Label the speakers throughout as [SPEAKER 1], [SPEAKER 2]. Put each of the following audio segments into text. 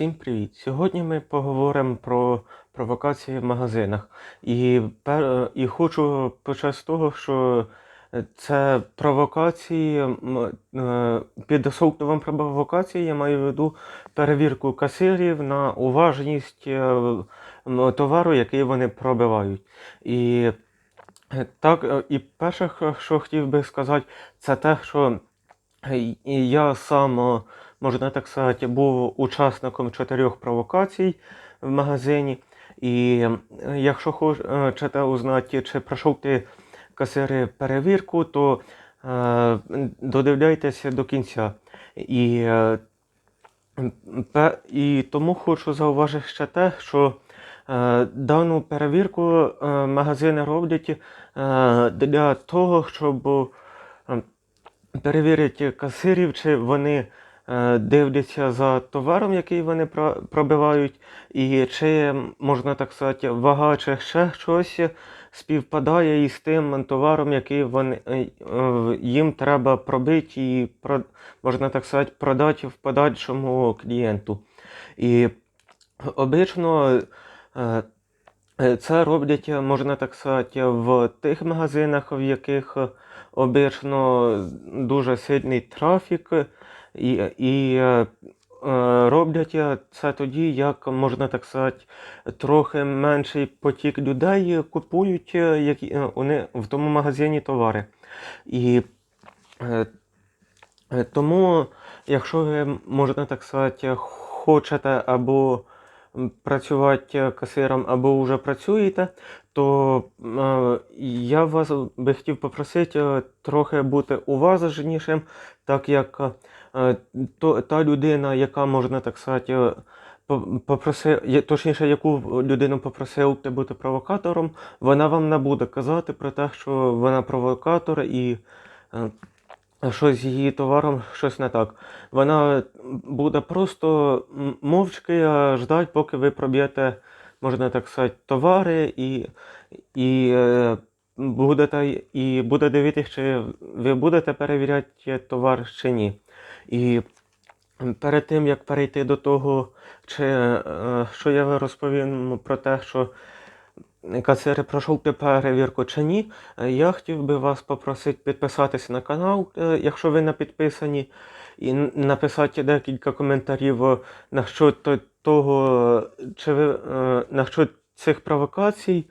[SPEAKER 1] Всім привіт! Сьогодні ми поговоримо про провокації в магазинах. І, і хочу почати з того, що це провокації, е, під асфальтовим провокації я маю в виду перевірку касирів на уважність е, товару, який вони пробивають. І е, так, е, і перше, що хотів би сказати, це те, що е, я сам, е, можна так сказати, був учасником чотирьох провокацій в магазині. І е, якщо хочете узнати, чи пройшов ти касири перевірку, то е, додивляйтеся до кінця. І, е, і тому хочу зауважити ще те, що е, дану перевірку е, магазини роблять е, для того, щоб е, перевірити касирів, чи вони дивляться за товаром, який вони пробивають, і чи, можна так сказати, вага чи ще щось співпадає із тим товаром, який вони, е, е, їм треба пробити і, можна так сказати, продати в подальшому клієнту. І обично е, Е, Це роблять, е, можна так сказати, в тих магазинах, в яких е, обично дуже сильний трафік, е, і, і е, е, роблять це тоді, як можна так сказати, трохи менший потік людей купують е, які, вони в тому магазині товари. І Тому, якщо ви, можна так сказати, хочете або працювати касиром, або вже працюєте, то е, я вас би хотів попросити е, трохи бути уважнішим, так як е, то, та людина, яка можна так сказати, е, попросив, точніше, яку людину попросив ти бути провокатором, вона вам не буде казати про те, що вона провокатор і. Щось з її товаром, щось не так. Вона буде просто мовчки ждати, поки ви проб'єте, можна так сказати, товари, і, і, е, будете, і буде дивитися, чи ви будете перевіряти товар чи ні. І перед тим, як перейти до того, чи, е, що я розповім про те, що касири пройшов перевірку чи ні, е, я хотів би вас попросити підписатися на канал, е, якщо ви не підписані, і написати декілька коментарів е, на що того, чи ви на що цих провокацій.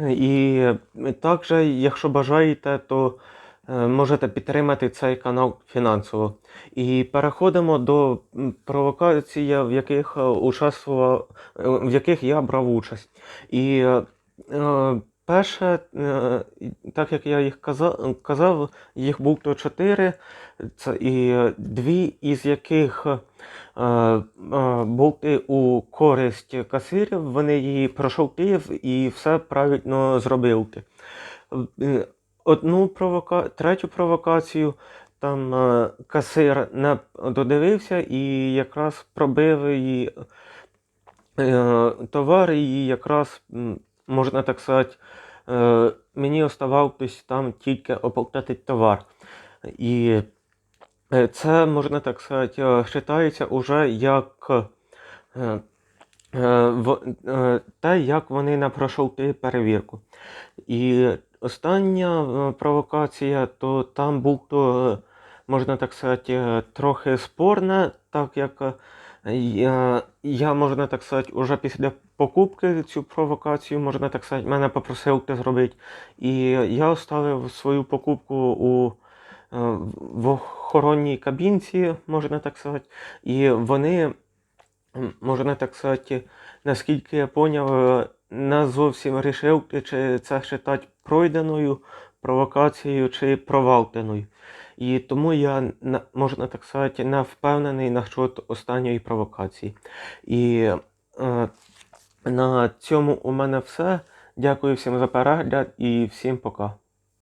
[SPEAKER 1] І також, якщо бажаєте, то можете підтримати цей канал фінансово. І переходимо до провокацій, в яких участвував, в яких я брав участь. І перше, е, так як я їх казав, їх було чотири, це і е, дві із яких е, е, були у користь касирів, вони її прошовтив і все правильно зробив. Е, Одну провока... третю провокацію там е, касир не додивився і якраз пробив її е, товар, і якраз, можна так сказати, е, мені оставалось там тільки оплатити товар. І е, це, можна так сказати, е, вважається уже як те, як вони не пройшли перевірку. І остання провокація, то там був то, можна так сказати, трохи спорне, так як я, я, можна так сказати, уже після покупки цю провокацію, можна так сказати, мене попросив це зробити. І я оставив свою покупку у е, в охоронній кабінці, можна так сказати, і вони, можна так сказати, наскільки я поняв, е, не зовсім вирішив, чи це вважати пройденою провокацією чи провалтеною. І тому я, можна так сказати, не впевнений насчет останньої провокації. І е, на цьому у мене все. Дякую всім за перегляд і всім пока.